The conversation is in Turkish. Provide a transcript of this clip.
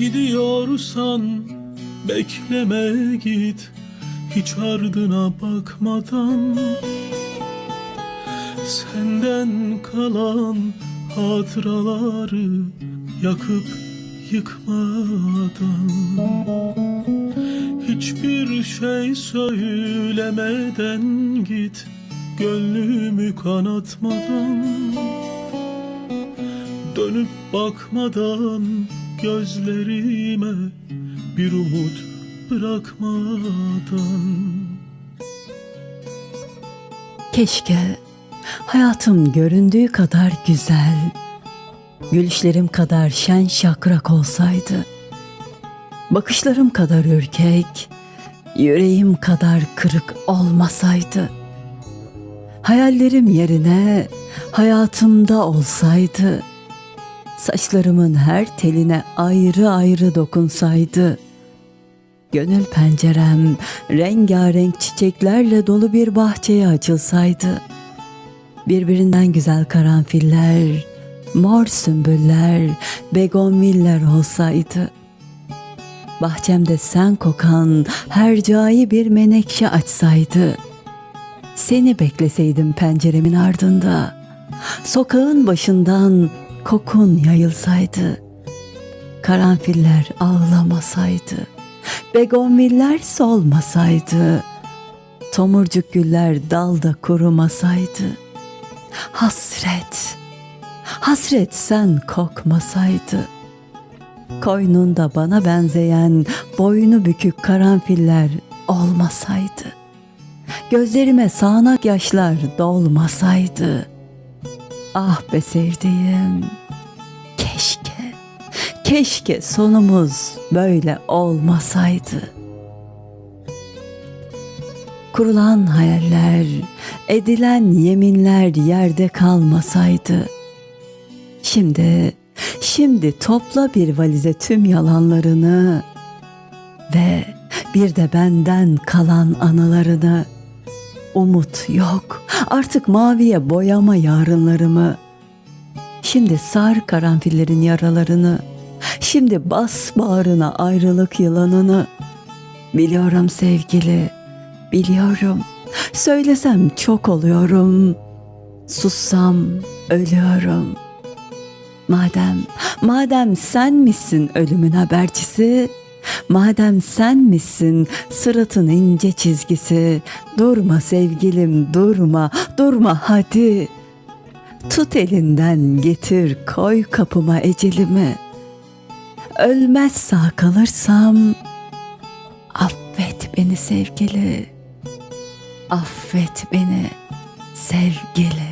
Gidiyorsan bekleme git Hiç ardına bakmadan. Senden kalan hatıraları Yakıp yıkmadan. Hiçbir şey söylemeden git Gönlümü kanatmadan. Dönüp bakmadan gözlerime Bir umut bırakmadan Keşke hayatım göründüğü kadar güzel, gülüşlerim kadar şen şakrak olsaydı. Bakışlarım kadar ürkek, yüreğim kadar kırık olmasaydı. Hayallerim yerine hayatımda olsaydı. Saçlarımın her teline ayrı ayrı dokunsaydı. Gönül pencerem rengarenk çiçeklerle dolu bir bahçeye açılsaydı. Birbirinden güzel karanfiller, mor sümbüller, begonviller olsaydı. Bahçemde sen kokan hercai bir menekşe açsaydı. Seni bekleseydim penceremin ardında. Sokağın başından kokun yayılsaydı. Karanfiller ağlamasaydı. Begonviller solmasaydı. Tomurcuk güller dalda kurumasaydı. Hasret, hasret sen kokmasaydı. Koynunda bana benzeyen boynu bükük karanfiller olmasaydı. Gözlerime sağanak yaşlar dolmasaydı. Ah be sevdiğim, keşke, keşke sonumuz böyle olmasaydı. Kurulan hayaller, edilen yeminler yerde kalmasaydı. Şimdi, şimdi topla bir valize tüm yalanlarını ve bir de benden kalan anılarını. Umut yok, artık maviye boyama yarınlarımı. Şimdi sar karanfillerin yaralarını, şimdi bas bağrına ayrılık yılanını. Biliyorum sevgili, biliyorum. Söylesem çok oluyorum. Sussam ölüyorum. Madem, madem sen misin ölümün habercisi, madem sen misin sıratın ince çizgisi, durma sevgilim durma, durma hadi. Tut elinden getir koy kapıma ecelimi. Ölmez sağ kalırsam affet beni sevgili. Affet beni sevgili.